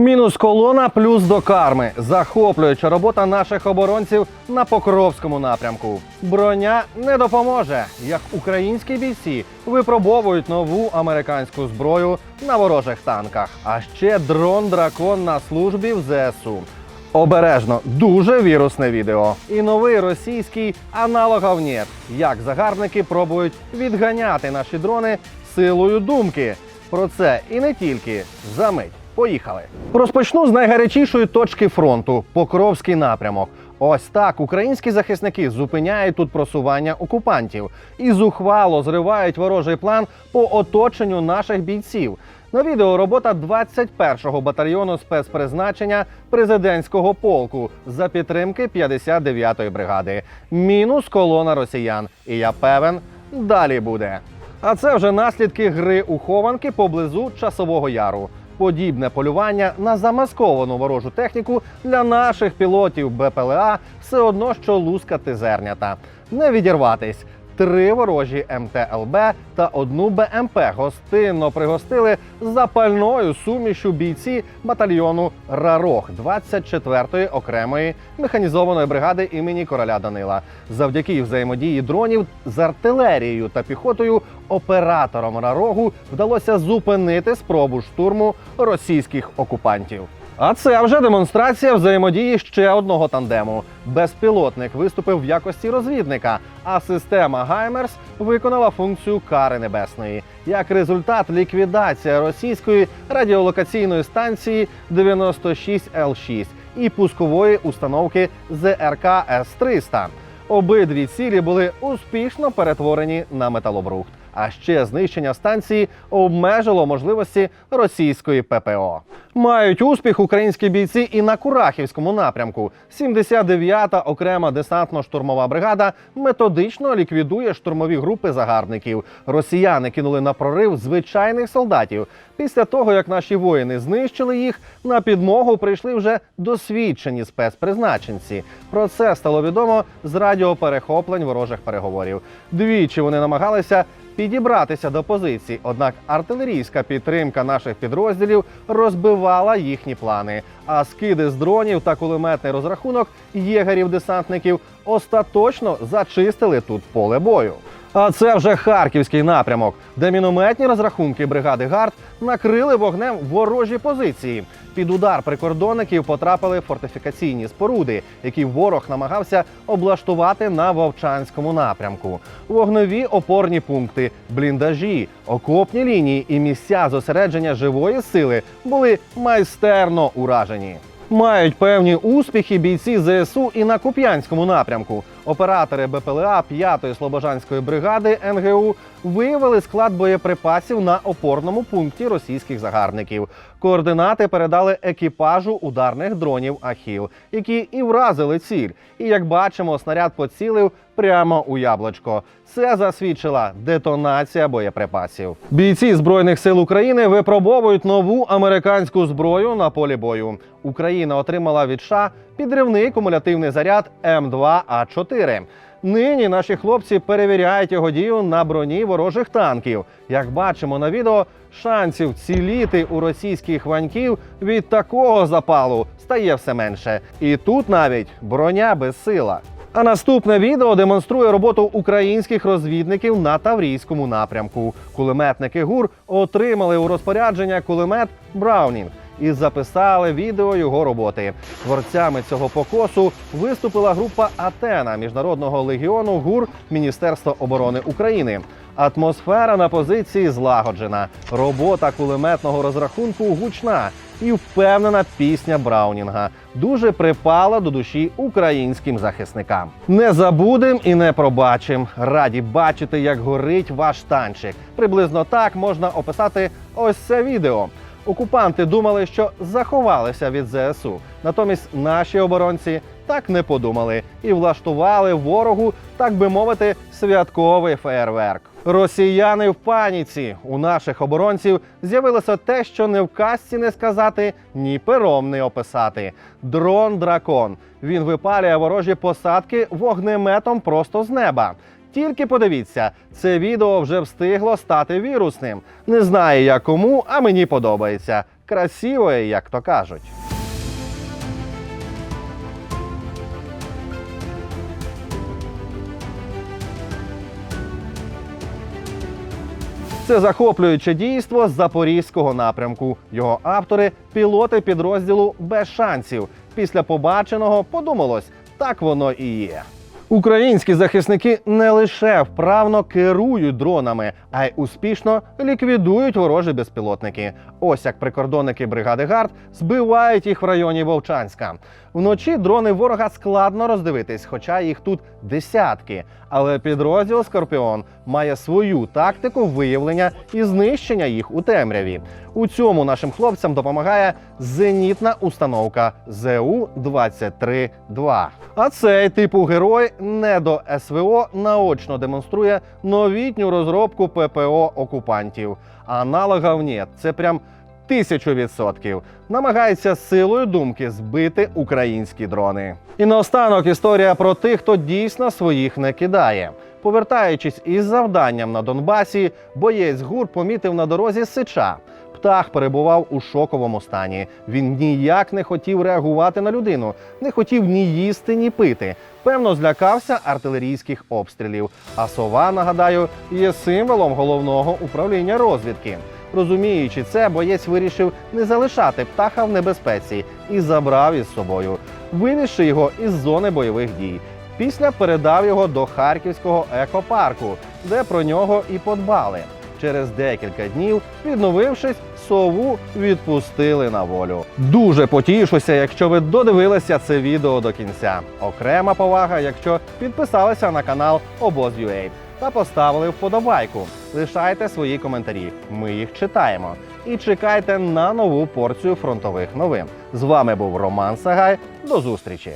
Мінус колона, плюс до карми. Захоплююча робота наших оборонців на Покровському напрямку. Броня не допоможе, як українські бійці випробовують нову американську зброю на ворожих танках. А ще дрон дракон на службі в ЗСУ. Обережно, дуже вірусне відео. І новий російський аналогов нет. Як загарбники пробують відганяти наші дрони силою думки. Про це і не тільки за мить. Поїхали. Розпочну з найгарячішої точки фронту Покровський напрямок. Ось так українські захисники зупиняють тут просування окупантів і зухвало зривають ворожий план по оточенню наших бійців. На відео робота 21-го батальйону спецпризначення президентського полку за підтримки 59-ї бригади. Мінус колона росіян. І я певен, далі буде. А це вже наслідки гри у хованки поблизу часового яру. Подібне полювання на замасковану ворожу техніку для наших пілотів БПЛА все одно, що лускати зернята. Не відірватись. Три ворожі МТЛБ та одну БМП гостинно пригостили запальною сумішю бійці батальйону Рарох 24-ї окремої механізованої бригади імені короля Данила. Завдяки взаємодії дронів з артилерією та піхотою операторам Рарогу вдалося зупинити спробу штурму російських окупантів. А це вже демонстрація взаємодії ще одного тандему. Безпілотник виступив в якості розвідника, а система Гаймерс виконала функцію кари небесної. Як результат, ліквідація російської радіолокаційної станції 96 Л 6 і пускової установки ЗРК С-300. Обидві цілі були успішно перетворені на металобрухт. А ще знищення станції обмежило можливості російської ППО. Мають успіх українські бійці і на Курахівському напрямку. 79-та окрема десантно-штурмова бригада методично ліквідує штурмові групи загарбників. Росіяни кинули на прорив звичайних солдатів. Після того, як наші воїни знищили їх, на підмогу прийшли вже досвідчені спецпризначенці. Про це стало відомо з радіоперехоплень ворожих переговорів. Двічі вони намагалися підібратися до позицій, однак артилерійська підтримка наших підрозділів розбивала їхні плани. А скиди з дронів та кулеметний розрахунок єгерів-десантників остаточно зачистили тут поле бою. А це вже харківський напрямок, де мінометні розрахунки бригади ГАРД накрили вогнем ворожі позиції. Під удар прикордонників потрапили фортифікаційні споруди, які ворог намагався облаштувати на Вовчанському напрямку. Вогнові опорні пункти, бліндажі, окопні лінії і місця зосередження живої сили були майстерно уражені. Мають певні успіхи бійці ЗСУ і на Куп'янському напрямку. Оператори БПЛА 5-ї Слобожанської бригади НГУ виявили склад боєприпасів на опорному пункті російських загарбників. Координати передали екіпажу ударних дронів Ахіл, які і вразили ціль. І як бачимо, снаряд поцілив прямо у яблучко. Це засвідчила детонація боєприпасів. Бійці збройних сил України випробовують нову американську зброю на полі бою. Україна отримала від США підривний кумулятивний заряд М2А4. Нині наші хлопці перевіряють його дію на броні ворожих танків. Як бачимо на відео, шансів ціліти у російських ваньків від такого запалу стає все менше. І тут навіть броня безсила. А наступне відео демонструє роботу українських розвідників на Таврійському напрямку. Кулеметники ГУР отримали у розпорядження кулемет Браунінг і записали відео його роботи. Творцями цього покосу виступила група Атена міжнародного легіону ГУР Міністерства оборони України. Атмосфера на позиції злагоджена. Робота кулеметного розрахунку гучна і впевнена пісня Браунінга дуже припала до душі українським захисникам. Не забудем і не пробачим. Раді бачити, як горить ваш танчик. Приблизно так можна описати ось це відео. Окупанти думали, що заховалися від ЗСУ. Натомість наші оборонці так не подумали і влаштували ворогу, так би мовити, святковий феєрверк. Росіяни в паніці. У наших оборонців з'явилося те, що не в казці не сказати, ні пером не описати. Дрон дракон. Він випалює ворожі посадки вогнеметом просто з неба. Тільки подивіться, це відео вже встигло стати вірусним. Не знаю я кому, а мені подобається. красивої, як то кажуть. Це захоплююче дійство з запорізького напрямку. Його автори пілоти підрозділу без шансів. Після побаченого подумалось, так воно і є. Українські захисники не лише вправно керують дронами, а й успішно ліквідують ворожі безпілотники. Ось як прикордонники бригади ГАРД збивають їх в районі Вовчанська. Вночі дрони ворога складно роздивитись, хоча їх тут десятки. Але підрозділ Скорпіон має свою тактику виявлення і знищення їх у темряві. У цьому нашим хлопцям допомагає зенітна установка ЗУ 23 2 А цей типу герой не до СВО наочно демонструє новітню розробку ППО окупантів. Аналогів нет. Це прям тисячу відсотків. Намагається силою думки збити українські дрони. І наостанок історія про тих, хто дійсно своїх не кидає. Повертаючись із завданням на Донбасі, боєць ГУР помітив на дорозі сича. Птах перебував у шоковому стані. Він ніяк не хотів реагувати на людину, не хотів ні їсти, ні пити. Певно, злякався артилерійських обстрілів. А сова, нагадаю, є символом головного управління розвідки. Розуміючи це, боєць вирішив не залишати птаха в небезпеці і забрав із собою, вивізши його із зони бойових дій. Після передав його до харківського екопарку, де про нього і подбали. Через декілька днів, відновившись, сову відпустили на волю. Дуже потішуся, якщо ви додивилися це відео до кінця. Окрема повага, якщо підписалися на канал Обоз.UA та поставили вподобайку. Лишайте свої коментарі. Ми їх читаємо. І чекайте на нову порцію фронтових новин. З вами був Роман Сагай. До зустрічі!